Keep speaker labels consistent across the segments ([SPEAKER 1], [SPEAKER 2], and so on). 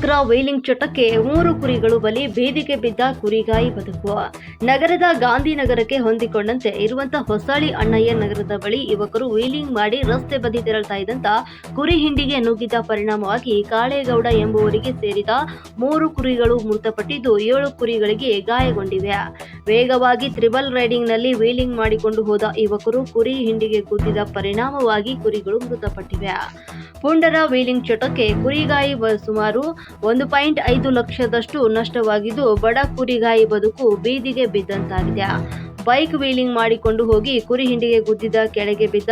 [SPEAKER 1] ಯುವಕರ ವೈಲಿಂಗ್ ಚಟಕ್ಕೆ ಮೂರು ಕುರಿಗಳು ಬಲಿ ಬೇದಿಗೆ ಬಿದ್ದ ಕುರಿಗಾಯಿ ಬದುಕು ನಗರದ ಗಾಂಧಿನಗರಕ್ಕೆ ಹೊಂದಿಕೊಂಡಂತೆ ಇರುವಂತಹ ಹೊಸಳಿ ಅಣ್ಣಯ್ಯ ನಗರದ ಬಳಿ ಯುವಕರು ವೀಲಿಂಗ್ ಮಾಡಿ ರಸ್ತೆ ಬದಿ ತೆರಳ್ತಾ ಇದ್ದಂತ ಕುರಿ ಹಿಂಡಿಗೆ ನುಗ್ಗಿದ ಪರಿಣಾಮವಾಗಿ ಕಾಳೇಗೌಡ ಎಂಬುವರಿಗೆ ಸೇರಿದ ಮೂರು ಕುರಿಗಳು ಮೃತಪಟ್ಟಿದ್ದು ಏಳು ಕುರಿಗಳಿಗೆ ಗಾಯಗೊಂಡಿವೆ. ವೇಗವಾಗಿ ತ್ರಿಬಲ್ ರೈಡಿಂಗ್ನಲ್ಲಿ ವೀಲಿಂಗ್ ಮಾಡಿಕೊಂಡು ಹೋದ ಯುವಕರು ಕುರಿ ಹಿಂಡಿಗೆ ಗುದ್ದಿದ ಪರಿಣಾಮವಾಗಿ ಕುರಿಗಳು ಮೃತಪಟ್ಟಿವೆ. ಪುಂಡರ ವೀಲಿಂಗ್ ಚಟಕ್ಕೆ ಕುರಿಗಾಯಿ ಸುಮಾರು ಒಂದು ಪಾಯಿಂಟ್ ಐದು ಲಕ್ಷದಷ್ಟು ನಷ್ಟವಾಗಿದ್ದು, ಬಡ ಕುರಿಗಾಯಿ ಬದುಕು ಬೀದಿಗೆ ಬಿದ್ದಂತಾಗಿದೆ. ಬೈಕ್ ವೀಲಿಂಗ್ ಮಾಡಿಕೊಂಡು ಹೋಗಿ ಕುರಿ ಹಿಂಡಿಗೆ ಗುದ್ದಿದ ಕೆಳಗೆ ಬಿದ್ದ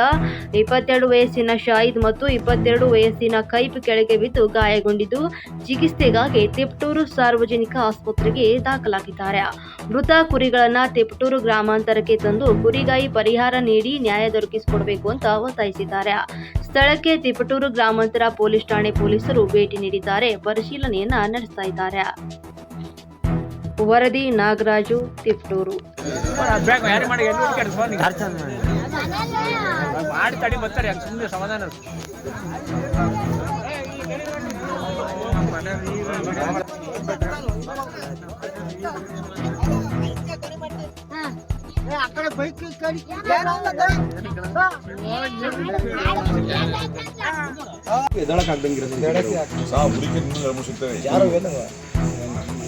[SPEAKER 1] ಇಪ್ಪತ್ತೆರಡು ವಯಸ್ಸಿನ ಶಾಹಿದ್ ಮತ್ತು ಇಪ್ಪತ್ತೆರಡು ವಯಸ್ಸಿನ ಕೈಪ್ ಕೆಳಗೆ ಬಿದ್ದು ಗಾಯಗೊಂಡಿದ್ದು ಚಿಕಿತ್ಸೆಗಾಗಿ ತಿಪ್ಟೂರು ಸಾರ್ವಜನಿಕ ಆಸ್ಪತ್ರೆಗೆ ದಾಖಲಾಗಿದ್ದಾರೆ. ಮೃತ ಕುರಿಗಳನ್ನ ತಿಪ್ಟೂರು ಗ್ರಾಮಾಂತರಕ್ಕೆ ತಂದು ಕುರಿಗಾಯಿ ಪರಿಹಾರ ನೀಡಿ ನ್ಯಾಯ ದೊರಕಿಸಿಕೊಡಬೇಕು ಅಂತ ಒತ್ತಾಯಿಸಿದ್ದಾರೆ. ಸ್ಥಳಕ್ಕೆ ತಿಪಟೂರು ಗ್ರಾಮಾಂತರ ಪೊಲೀಸ್ ಠಾಣೆ ಪೊಲೀಸರು ಭೇಟಿ ನೀಡಿದ್ದಾರೆ. ಪರಿಶೀಲನೆಯನ್ನ ನಡೆಸ್ತಾ ಇದ್ದಾರೆ. ವರದಿ ನಾಗರಾಜು ತಿಪ್ಟೂರು
[SPEAKER 2] ಬ್ಯಾಗ್ ಯಾರು ಮಾಡಿ ಎಲ್ಲಿ ಹುಡುಕಾಡಿ ಫೋನ್ ಮಾಡಿ ತಡಿ ಬರ್ತಾರೆ ಹಂಗೆ ಸುಮ್ಮನೆ ಸಮಾಧಾನ ಇರು.
[SPEAKER 3] అక్కడ బైక్
[SPEAKER 4] ಸಹ ಹುಡುಗಿ ಮುಗಿಸುತ್ತೇವೆ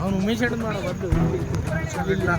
[SPEAKER 2] ಅವ್ನು ಉಮೇಶ್ ಹಿಡಿದು ಮಾಡೋ ಬದ್ದು ಇಲ್ಲ